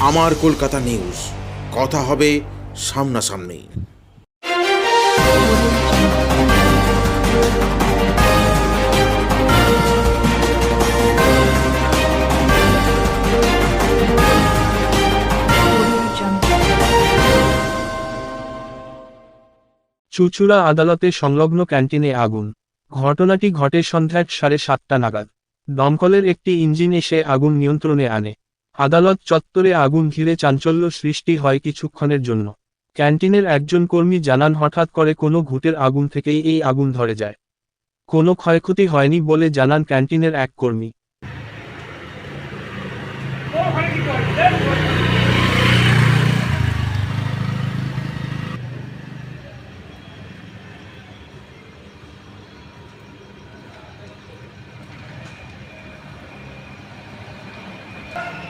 আমার কলকাতা নিউজ। কথা হবে সামনাসামনি। চুচুড়া আদালতে সংলগ্ন ক্যান্টিনে আগুন। ঘটনাটি ঘটে সন্ধ্যায় সাড়ে সাতটা নাগাদ। দমকলের একটি ইঞ্জিন এসে আগুন নিয়ন্ত্রণে আনে। আদালত চত্বরে আগুন ঘিরে চাঞ্চল্য সৃষ্টি হয় কিছুক্ষণের জন্য। ক্যান্টিনের একজন কর্মী জানান, হঠাৎ করে কোনো ঘুটের আগুন থেকেই এই আগুন ধরে যায়। কোনো ক্ষয়ক্ষতি হয়নি বলে জানান ক্যান্টিনের এক কর্মী। গণপতি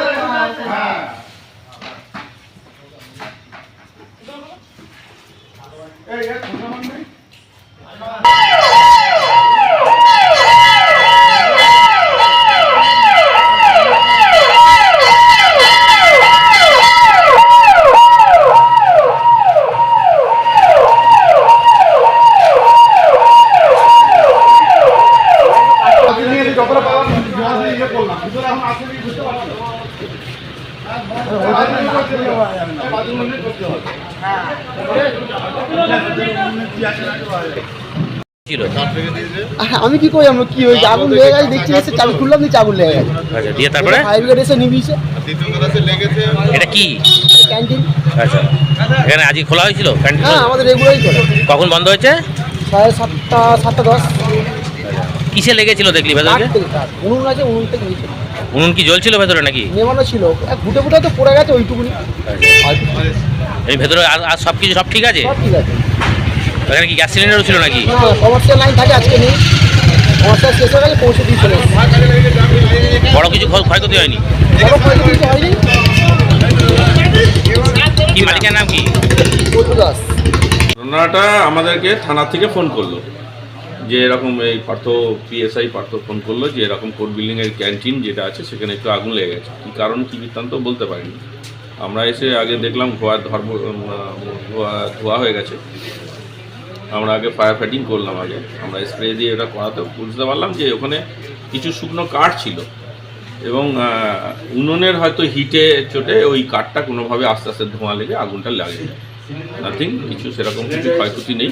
আমি কি করি আমরা কি হয়েছে আগুন লেগে গেছে দেখছি এসে চাবি খুললাম দিয়ে আগুন লেগে গেছে। আচ্ছা দিয়ে তারপরে? ফায়ার ব্রিগেড এসে নিবিয়েছে এটা কি? ক্যান্টিন আচ্ছা এখানে আজকে খোলা হয়েছিল? ক্যান্টিন হ্যাঁ আমাদের রেগুলারই করে কখন বন্ধ হয়েছে? সাড়ে সাতটা সাতটা দশ। কিসে লেগেছিল দেখলি ভেতরে উনুন আছে উনুন থেকে নিচে। উনুন কি জ্বলছিল ভেতরে নাকি? নেমানো ছিল। এক ফুটে ফুটে তো পড়ে গেছে ওইটুকুনি। এই ভেতরে আর আর সব কিছু সব ঠিক আছে? সব ঠিক আছে। এখানে কি গ্যাস সিলিন্ডারও ছিল নাকি? কমার্শিয়াল লাইন থাকে আজকে নেই। কমার্শিয়াল শেষ হয়ে গেছে পৌঁছে দিয়ে চলে বড় কিছু ক্ষয়- ক্ষয়ক্ষতি হয়নি? বড় ক্ষয়ক্ষতি হয়নি। কি মালিকের নাম কি? দাস। ঘটনাটা আমাদেরকে থানা থেকে ফোন করল। যে এরকম এই পার্থ পিএসআই পার্থ ফোন করল যে এরকম কোর্ট বিল্ডিংয়ের ক্যান্টিন যেটা আছে, সেখানে একটু আগুন লেগে গেছে। কী কারণ, কী বৃত্তান্ত বলতে পারিনি। আমরা এসে আগে দেখলাম ধোয়া, ধর্ম ধোয়া হয়ে গেছে। আমরা আগে ফায়ার ফাইটিং করলাম আগে। আমরা স্প্রে দিয়ে এটা করাতে বুঝতে পারলাম যে ওখানে কিছু শুকনো কাঠ ছিল। এবং উনুনের হয়তো হিটে চোটে ওই কাঠটা কোনোভাবে আস্তে আস্তে ধোঁয়া লেগে আগুনটা লাগে নাথিং কিছু সেরকম কিছু ক্ষয়ক্ষতি নেই।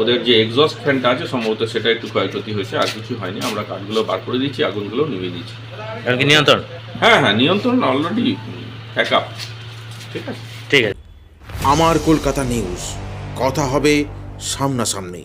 ওদের যে এক্সস্ট ফ্যানটা আছে সম্ভবত সেটা একটু ক্ষয়ক্ষতি হয়েছে আর কিছু হয়নি। আমরা কাঠগুলো বার করে দিচ্ছি আগুনগুলো নিভিয়ে দিচ্ছি। এখন কি নিয়ন্ত্রণ? হ্যাঁ হ্যাঁ নিয়ন্ত্রণ অলরেডি আপ ঠিক আছে? ঠিক আছে। আমার কলকাতা নিউজ কথা হবে সামনাসামনি।